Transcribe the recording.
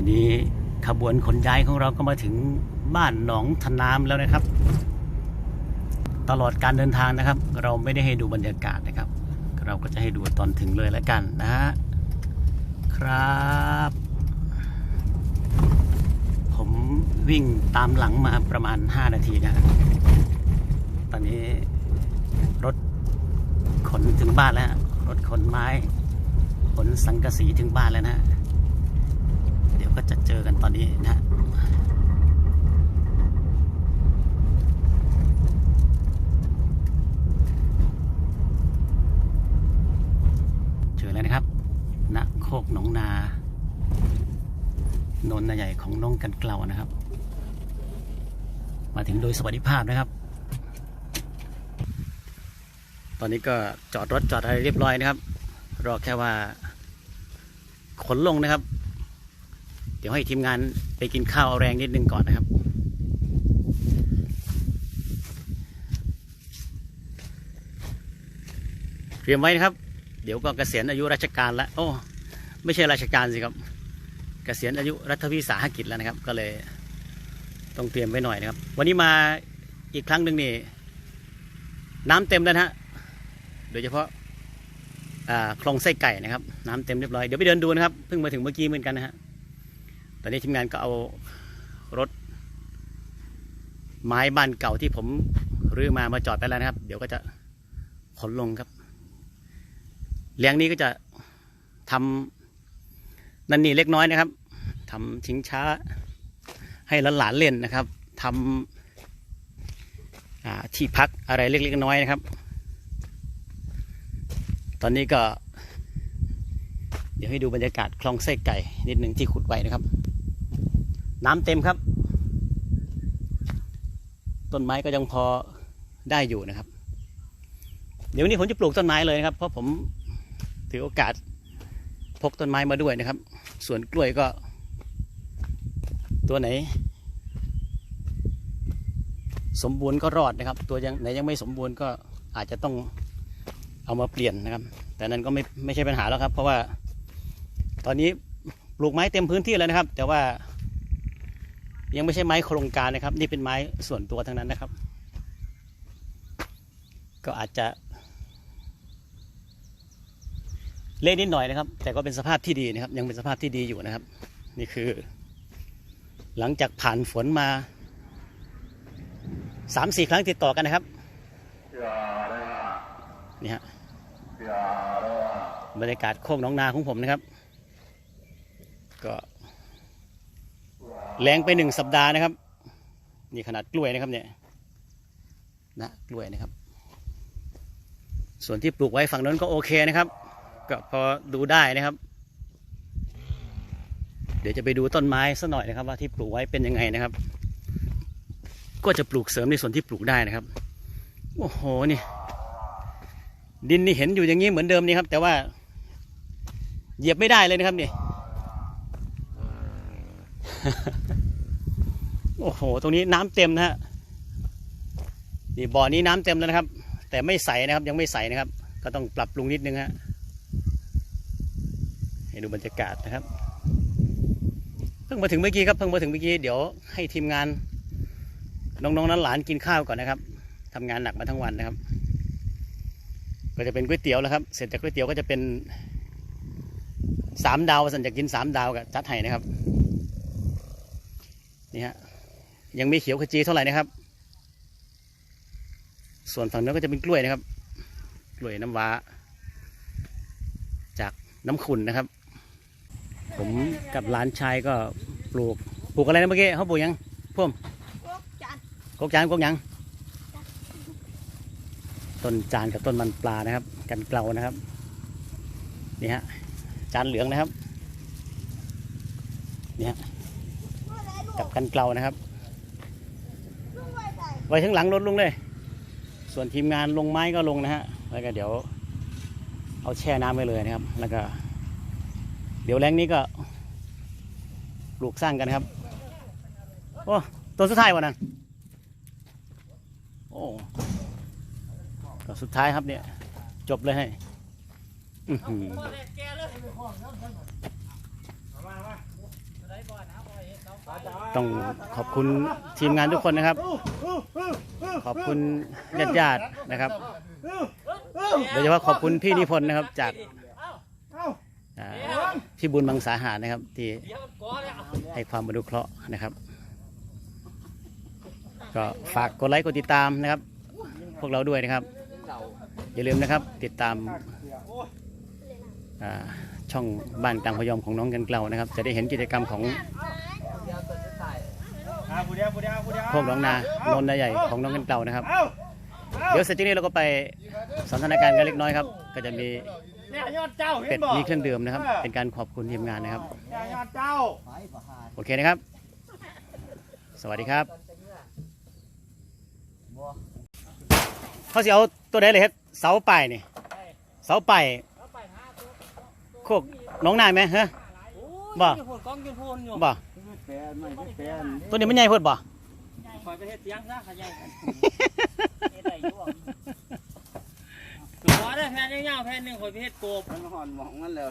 อนนี้ขบวนขนย้ายของเราก็มาถึงบ้านหนองทนามแล้วนะครับ ตลอดการเดินทางนะครับ เราไม่ได้ให้ดูบรรยากาศนะครับ เราก็จะให้ดูตอนถึงเลยแล้วกันนะฮะครับ ผมวิ่งตามหลังมาประมาณ 5 นาทีนะตอนนี้รถขนถึงบ้านแล้ว รถขนไม้ ขนสังกะสีถึงบ้านแล้วนะ ยวก็จะเจอกันตอนนี้นะฮะเจอแล้วนะครับณโคกหนองนา นนนาใหญ่ของน้องกันเกลานะครับ มาถึงโดยสวัสดิภาพนะครับ ตอนนี้ก็จอดรถจอดอะไรเรียบร้อยนะครับ รอแค่ว่าขนลงนะครับ เดี๋ยวให้ทีมงานไปกินข้าวเอาแรงนิดนึงก่อนนะครับ เตรียมไว้นะครับ เดี๋ยวก็เกษียณอายุราชการแล้ว โอ้ ไม่ใช่ราชการสิครับ เกษียณอายุรัฐวิสาหกิจแล้วนะครับ ก็เลยต้องเตรียมไว้หน่อยนะครับ วันนี้มาอีกครั้งหนึ่งนี่น้ำเต็มแล้วนะฮะ โดยเฉพาะคลองไส้ไก่นะครับ น้ำเต็มเรียบร้อย เดี๋ยวไปเดินดูนะครับ เพิ่งมาถึงเมื่อกี้เหมือนกันนะฮะ ตอนนี้ทีมงานก็เอารถ ไม้บ้านเก่าที่ผมรื้อมามาจอดไปแล้วนะครับ เดี๋ยวก็จะขนลงครับเลี้ยงนี้ก็จะทำนันนี่เล็กน้อยนะครับทำชิงช้า ให้หลานๆเล่นนะครับทำอ่าที่พักอะไรเล็กๆน้อยๆนะครับ ตอนนี้ก็ เดี๋ยวให้ดูบรรยากาศคลองไส้ไก่นิดหนึ่งที่ขุดไว้นะครับ น้ำเต็มครับ ต้นไม้ก็ยังพอได้อยู่นะครับ เดี๋ยววันนี้ผมจะปลูกต้นไม้เลยนะครับ เพราะผมถือโอกาสพกต้นไม้มาด้วยนะครับ ส่วนกล้วยก็ ตัวไหน สมบูรณ์ก็รอดนะครับ ตัวยังไหนยังไม่สมบูรณ์ก็อาจจะต้องเอามาเปลี่ยนนะครับ แต่นั้นก็ไม่ไม่ใช่ปัญหาแล้วครับ เพราะว่าตอนนี้ปลูกไม้เต็มพื้นที่แล้วนะครับ แต่ว่า ยังไม่ใช่ไม้โครงการนะครับ นี่เป็นไม้ส่วนตัวทั้งนั้นนะครับ ก็อาจจะ เละนิดหน่อยนะครับ แต่ก็เป็นสภาพที่ดีนะครับ ยังเป็นสภาพที่ดีอยู่นะครับ นี่คือ หลังจากผ่านฝนมาสามสี่ครั้งติดต่อกันนะครับนี่ฮะบรรยากาศโคกน้องนาของผมนะครับ ก็ แรงไปหนึ่งสัปดาห์นะครับ นี่ขนาดกล้วยนะครับเนี่ยนะกล้วยนะครับ ส่วนที่ปลูกไว้ฝั่งนั้นก็โอเคนะครับ ก็พอดูได้นะครับ เดี๋ยวจะไปดูต้นไม้สักหน่อยนะครับ ว่าที่ปลูกไว้เป็นยังไงนะครับ ก็จะปลูกเสริมในส่วนที่ปลูกได้นะครับโอ้โหนี่ดินนี่เห็นอยู่อย่างนี้เหมือนเดิมนี่ครับ แต่ว่าเหยียบไม่ได้เลยนะครับนี่ โอ้โห ตรงนี้น้ำเต็มนะฮะ นี่บ่อนี้น้ำเต็มแล้วนะครับ แต่ไม่ใสนะครับ ยังไม่ใสนะครับ ก็ต้องปรับปรุงนิดนึงฮะ ให้ดูบรรยากาศนะครับ เพิ่งมาถึงเมื่อกี้ครับ เพิ่งมาถึงเมื่อกี้ เดี๋ยวให้ทีมงาน น้องๆนั้นหลานกินข้าวก่อนนะครับทำงานหนักมาทั้งวันนะครับ ก็จะเป็นก๋วยเตี๋ยวแล้วครับ เสร็จจากก๋วยเตี๋ยวก็จะเป็นสามดาวสันจะกินสามดาวกับจัดไห้นะครับ นี่ฮะยังไม่เขียวขจีเท่าไหร่นะครับ ส่วนฝั่งนั้นก็จะเป็นกล้วยนะครับ กล้วยน้ำว้า จากน้ำขุนนะครับ ผมกับหลานชายก็ปลูกปลูกอะไรนะเมื่อกี้เขาปลูกยังพ่วมจัดกกจานกกยังต้นจานกับต้นมันปลานะครับ กันเกลานะครับนี่ฮะจานเหลืองนะครับนี่ฮะ กับกันเกลานะครับ ไว้ข้างหลังรถลุงเลย ส่วนทีมงานลงไม้ก็ลงนะฮะ แล้วก็เดี๋ยวเอาแช่น้ำไว้เลยนะครับ แล้วก็ เดี๋ยวแรงนี้ก็ปลูกสร้างกันนะครับ โอ้ตัวสุดท้ายวะนั่นโอ้ตัวสุดท้ายครับเนี่ย จบเลยให้อื้อหือ ต้องขอบคุณทีมงานทุกคนนะครับ ขอบคุณญาติญาติๆนะครับ โดยเฉพาะขอบคุณพี่นิพนธ์นะครับจากอ่าพี่บุญบังสาหารนะครับ ที่ให้ความบรรดุเคราะห์นะครับ ก็ฝากกดไลค์กดติดตามนะครับ พวกเราด้วยนะครับ อย่าลืมนะครับติดตามอ่าช่องบ้านตังพยอมของน้องกันเกลานะครับ จะได้เห็นกิจกรรมของ พวกน้องนานนท์นาใหญ่ของน้องกันเกลานะครับ เดี๋ยวเสร็จจากนี้เราก็ไปสันทนาการกันเล็กน้อยครับ ก็จะมีเนี่ยยอดเจ้าเป็ดมีเครื่องดื่มนะครับ เป็นการขอบคุณทีมงานนะครับเนี่ยยอดเจ้าโอเคนะครับ สวัสดีครับเขาสิเอาตัวใดเลยเฮ็ดเสาป่ายนี่เสาป่ายโคกหน้องนายไหมฮะบ่อยู่พูนกล้องอยู่พูนอยู่บ่ แปลนไม่แปลนตัวนี้มันใหญ่เพิ่นบ่คอยไปเฮ็ดเสียงซะขยายเฮ็ดได้อยู่บ่ได้แผ่นยาวๆแผ่นหนึงคอยไปเฮ็ดโกบมันหอนหมองมันเลย